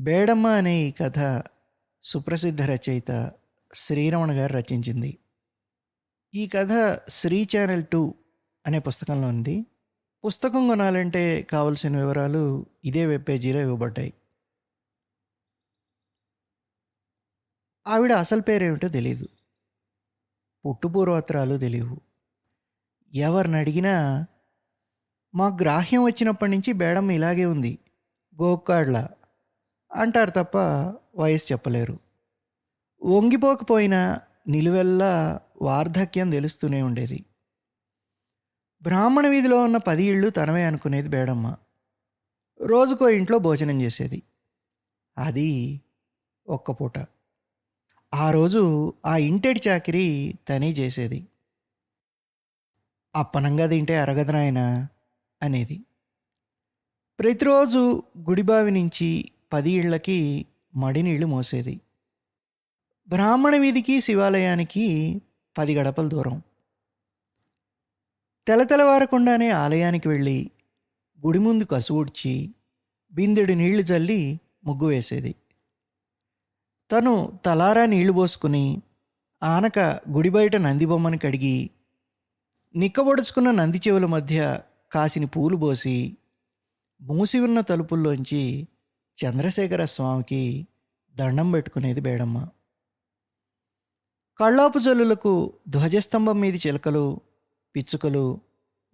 బేడమ్మ అనే ఈ కథ సుప్రసిద్ధ రచయిత శ్రీరమణ గారు రచించింది. ఈ కథ శ్రీ ఛానల్ టూ అనే పుస్తకంలో ఉంది. పుస్తకం కొనాలంటే కావలసిన వివరాలు ఇదే వెబ్ పేజీలో ఇవ్వబడ్డాయి. ఆవిడ అసలు పేరేమిటో తెలియదు పుట్టుపూర్వత్రాలు తెలియవు. ఎవరిని అడిగినా మా గ్రాహ్యం వచ్చినప్పటి నుంచి బేడమ్మ ఇలాగే ఉంది. గోకాడ్లా అంటారు తప్ప వయసు చెప్పలేరు. వంగిపోకపోయినా నిలువెల్లా వార్ధక్యం తెలుస్తూనే ఉండేది. బ్రాహ్మణ వీధిలో ఉన్న పది ఇళ్ళు తనవే అనుకునేది బేడమ్మ. రోజుకో ఇంట్లో భోజనం చేసేది. అది ఒక్క పూట. ఆ రోజు ఆ ఇంటెడి చాకిరి తనే చేసేది. అప్పనంగా తింటే అరగదనాయన అనేది. ప్రతిరోజు గుడిబావి నుంచి పది ఇళ్ళకి మడినీళ్ళు మోసేది. బ్రాహ్మణ వీధికి శివాలయానికి పది గడపల దూరం. తెలతెలవారకుండానే ఆలయానికి వెళ్ళి గుడి ముందు కసువుడ్చి బిందెడు నీళ్ళు చల్లి ముగ్గు వేసేది. తను తలారా నీళ్ళు పోసుకుని ఆనక గుడి బయట నంది బొమ్మని కడిగి నిక్కబొడుచుకున్న నంది చెవుల మధ్య కాసిన పూలు పోసి మూసి ఉన్న తలుపుల్లోంచి చంద్రశేఖర స్వామికి దండం పెట్టుకునేది బేడమ్మ. కళ్ళాపు జల్లులకు ధ్వజస్తంభం మీది చిలకలు పిచ్చుకలు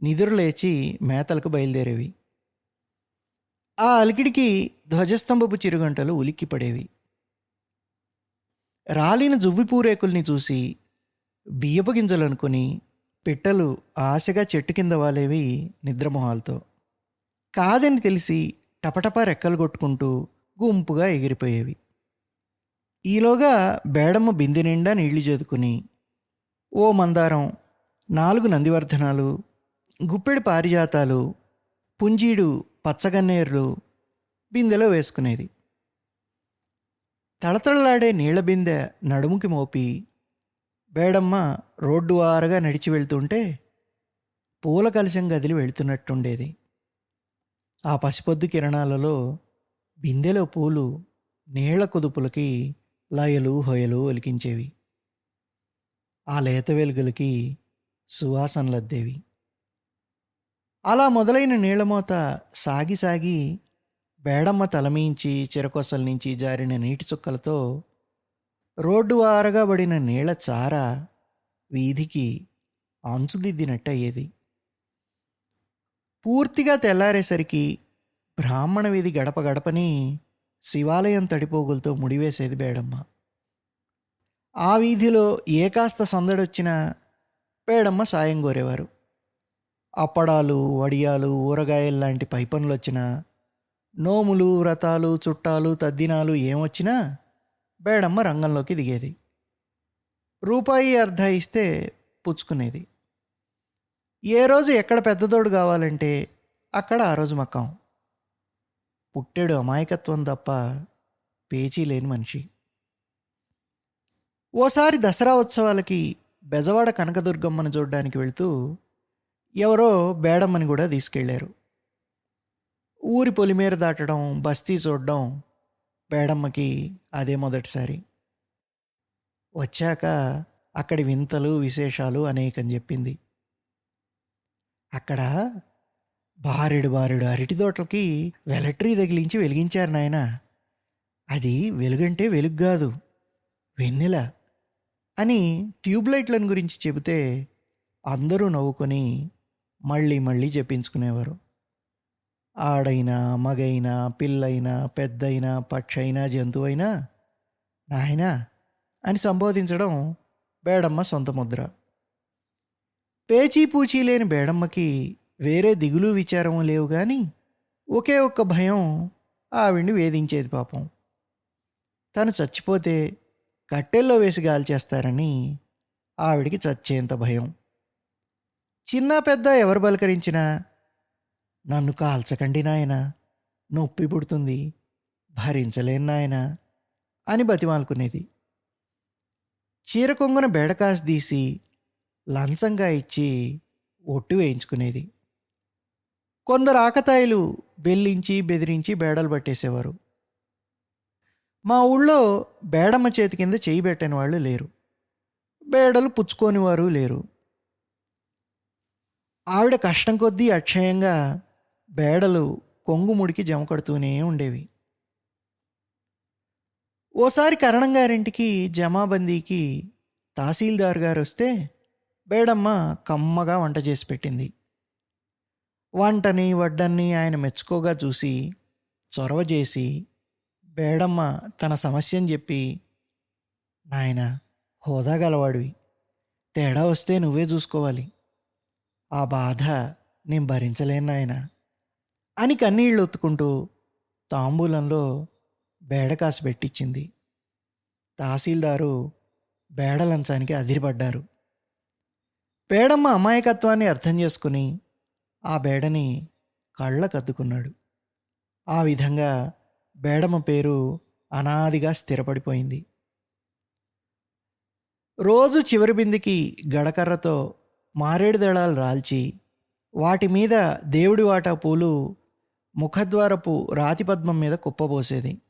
నిదురులేచి మేతలకు బయలుదేరేవి. ఆ అలికిడికి ధ్వజస్తంభపు చిరుగంటలు ఉలిక్కి పడేవి రాలిన జువ్వి పూరేకుల్ని చూసి బియ్యపు గింజలు అనుకుని పిట్టలు ఆశగా చెట్టు కింద వాలేవి నిద్రమొహాలతో. కాదని తెలిసి టపటపా రెక్కలు కొట్టుకుంటూ గుంపుగా ఎగిరిపోయేవి. ఈలోగా బేడమ్మ బింది నిండా నీళ్ళు చేదుకుని ఓ మందారం నాలుగు నందివర్ధనాలు గుప్పెడు పారిజాతాలు పుంజీడు పచ్చగన్నేర్లు బిందెలో వేసుకునేది. తళతళలాడే నీళ్ళ బిందె నడుముకి మోపి బేడమ్మ రోడ్డు వారగా నడిచి వెళ్తుంటే పూల కలశం గదిలి వెళ్తున్నట్టుండేది. ఆ పసిపొద్దు కిరణాలలో బిందెలో పూలు నీళ్ళ కుదుపులకి లయలు హొయలు ఒలికించేవి. ఆ లేత వెలుగులకి సువాసనలద్దేవి అలా మొదలైన నీళ్ళమోత సాగి సాగి బేడమ్మ తలమించి చిరకొసల నుంచి జారిన నీటి చుక్కలతో రోడ్డు వారగా పడిన నీళ్ళ చార వీధికి అంచుదిద్దినట్టు అయ్యేది పూర్తిగా తెల్లారేసరికి బ్రాహ్మణ వీధి గడప గడపని శివాలయం తడిపోగులతో ముడివేసేది బేడమ్మ ఆ వీధిలో ఏ కాస్త సందడొచ్చినా బేడమ్మ సాయం కోరేవారు. అప్పడాలు వడియాలు ఊరగాయలు లాంటి పై పనులు వచ్చినా నోములు వ్రతాలు చుట్టాలు తద్దినాలు ఏమొచ్చినా బేడమ్మ రంగంలోకి దిగేది. రూపాయి అర్ధ ఇస్తే పుచ్చుకునేది. ఏ రోజు ఎక్కడ పెద్దదోడు కావాలంటే అక్కడ ఆ రోజు మక్కం పుట్టాడు అమాయకత్వం తప్ప పేచీ లేని మనిషి. ఓసారి దసరా ఉత్సవాలకి బెజవాడ కనకదుర్గమ్మను చూడడానికి వెళ్తూ ఎవరో బేడమ్మని కూడా తీసుకెళ్ళారు. ఊరి పొలిమేర దాటడం బస్తీ చూడడం బేడమ్మకి అదే మొదటిసారి. వచ్చాక అక్కడి వింతలు విశేషాలు అనేకం చెప్పింది. అక్కడ బారెడు బారెడు అరటి తోటలకి వెలట్రీ తగిలించి వెలిగించారు నాయన. అది వెలుగంటే వెలుగు కాదు వెన్నెల అని ట్యూబ్లైట్లను గురించి చెబితే అందరూ నవ్వుకొని మళ్ళీ మళ్ళీ చెప్పించుకునేవారు. ఆడైనా మగైనా పిల్లైనా పెద్దయినా పక్షైనా జంతువైనా నాయనా అని సంబోధించడం బేడమ్మ సొంత ముద్ర. పేచీ పూచీ లేని బేడమ్మకి వేరే దిగులు విచారము లేవు కానీ ఒకే ఒక్క భయం ఆవిడ్ని వేధించేది పాపం. తను చచ్చిపోతే కట్టెల్లో వేసి గాల్చేస్తారని ఆవిడికి చచ్చేంత భయం. చిన్న పెద్ద ఎవరు బలకరించినా నన్ను కాల్చకండి నాయన నొప్పి పుడుతుంది భరించలేను నాయన అని బతిమాలుకునేది. చీర కొంగున బేడకాసు తీసి లంచంగా ఇచ్చి ఒట్టు వేయించుకునేది. కొందరు ఆకతాయిలు బెల్లించి బెదిరించి బేడలు పట్టేసేవారు. మా ఊళ్ళో బేడమ్మ చేతి కింద చేయి పెట్టని వాళ్ళు లేరు. బేడలు పుచ్చుకోని వారు లేరు. ఆవిడ కష్టం కొద్దీ అక్షయంగా బేడలు కొంగుముడికి జమ కడుతూనే ఉండేవి. ఓసారి కరణం గారింటికి జమాబందీకి తహసీల్దార్ గారు వస్తే బేడమ్మ కమ్మగా వంట చేసి పెట్టింది. వంటని వడ్డన్ని ఆయన మెచ్చుకోగా చూసి చొరవ చేసి బేడమ్మ తన సమస్యని చెప్పి నాయన హోదా గలవాడివి. తేడా వస్తే నువ్వే చూసుకోవాలి. ఆ బాధ నేను భరించలేను నాయన అని కన్నీళ్ళు ఒత్తుకుంటూ తాంబూలంలో బేడకాసు పెట్టించింది. తహసీల్దారు బేడలంచానికి అదిరిపడ్డారు. పేడమ్మ అమాయకత్వాన్ని అర్థం చేసుకుని ఆ బేడని కళ్ళకద్దుకున్నాడు. ఆ విధంగా బేడమ్మ పేరు అనాదిగా స్థిరపడిపోయింది. రోజు చివరి బిందికి గడకర్రతో మారేడు దళాలు రాల్చి వాటి మీద దేవుడి వాటా పూలు ముఖద్వారపు రాతి పద్మం మీద కుప్పబోసేది.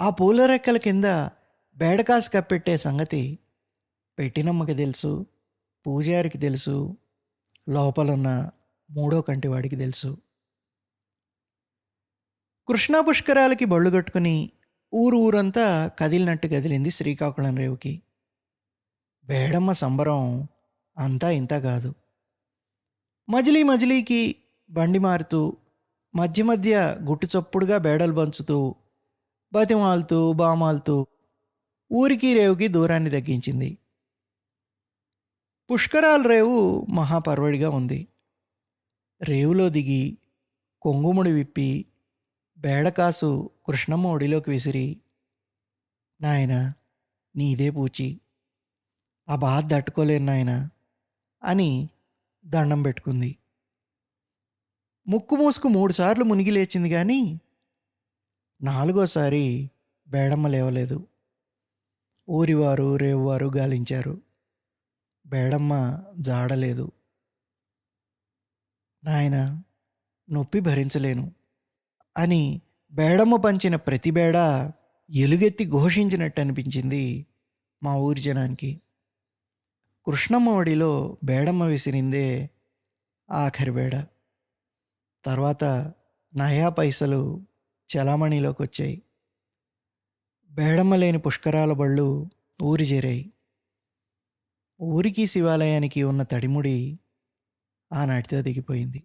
ఆ పూల రెక్కల కింద బేడకాసు కప్పెట్టే సంగతి పెట్టినమ్మకి తెలుసు పూజారికి తెలుసు లోపలున్న మూడో కంటివాడికి తెలుసు. కృష్ణా పుష్కరాలకి బళ్ళు కట్టుకుని ఊరు ఊరంతా కదిలినట్టు కదిలింది శ్రీకాకుళం రేవుకి. బేడమ్మ సంబరం అంతా ఇంత కాదు. మజిలీ మజిలీకి బండి మారుతూ మధ్య మధ్య గుట్టు చప్పుడుగా బేడలు పంచుతూ బతిమాలుతూ బామాలుతూ ఊరికి రేవుకి దూరాన్ని తగ్గించింది. పుష్కరాల రేవు మహాపర్వడిగా ఉంది. రేవులో దిగి కొంగుముడి విప్పి బేడకాసు కృష్ణమ్మ ఒడిలోకి విసిరి నాయన నీదే పూచి. ఆ బాధ తట్టుకోలేను నాయన అని దండం పెట్టుకుంది. ముక్కు మూసుకు మూడుసార్లు మునిగి లేచింది కానీ నాలుగోసారి బేడమ్మ లేవలేదు. ఊరివారు రేవువారు గాలించారు. బేడమ్మ జాడలేదు. నాయన నొప్పి భరించలేను అని బేడమ్మ పంచిన ప్రతి బేడ ఎలుగెత్తి ఘోషించినట్టు అనిపించింది మా ఊరి జనానికి. కృష్ణమ్మ ఒడిలో బేడమ్మ విసిరిందే ఆఖరి బేడ. తర్వాత నయా పైసలు చలామణిలోకి వచ్చాయి బేడమ్మ లేని పుష్కరాల బళ్ళు ఊరి చేరాయి. ఊరికి శివాలయానికి ఉన్న తడిముడి ఆనాటితో దిగిపోయింది